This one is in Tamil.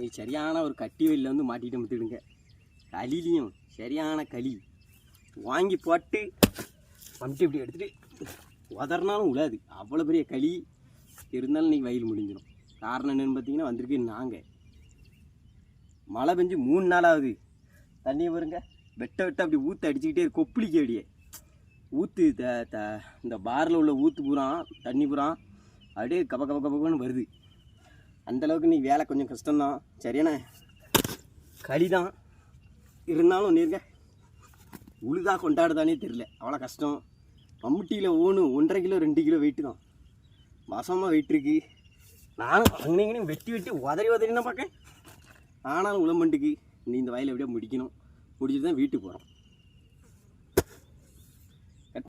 நீ சரியான ஒரு கட்டி வெளியில் வந்து மாட்டிட்டு முத்துடுங்க. களிலையும் சரியான களி. வாங்கி போட்டு வந்துட்டு இப்படி எடுத்துகிட்டு உதறினாலும் உழாது. அவ்வளோ பெரிய களி இருந்தாலும் இன்னைக்கு வயல் முடிஞ்சிடும். காரணம் என்னென்னு பார்த்தீங்கன்னா வந்திருக்கு நாங்கள் மழை பெஞ்சு மூணு நாள் ஆகுது தண்ணியை பாருங்க. வெட்ட வெட்ட அப்படி ஊற்று அடிச்சுக்கிட்டே இருக்கு. கொப்பளிக்க அப்படியே ஊற்று த த இந்த பாரில் உள்ள ஊற்று பூரா தண்ணி பூரா அப்படியே கப கப கபன்னு வருது. அந்தளவுக்கு நீ வேலை கொஞ்சம் கஷ்டம்தான். சரியான களி தான் இருந்தாலும் நீருங்க உழுதாக கொண்டாடுதானே தெரில அவ்வளோ கஷ்டம். மம்முட்டியில் ஓணும் ஒன்றரை கிலோ ரெண்டு கிலோ வெயிட்டு தான். வசமாக வெயிட் இருக்கு. நானும் அங்கனையும் வெட்டி வெட்டி உதறி உதறினா பார்க்க ஆனாலும் உளம்பண்டுக்கு நீ இந்த வயலை எப்படியோ முடிக்கணும். முடிச்சுட்டு தான் வீட்டுக்கு போகிறோம்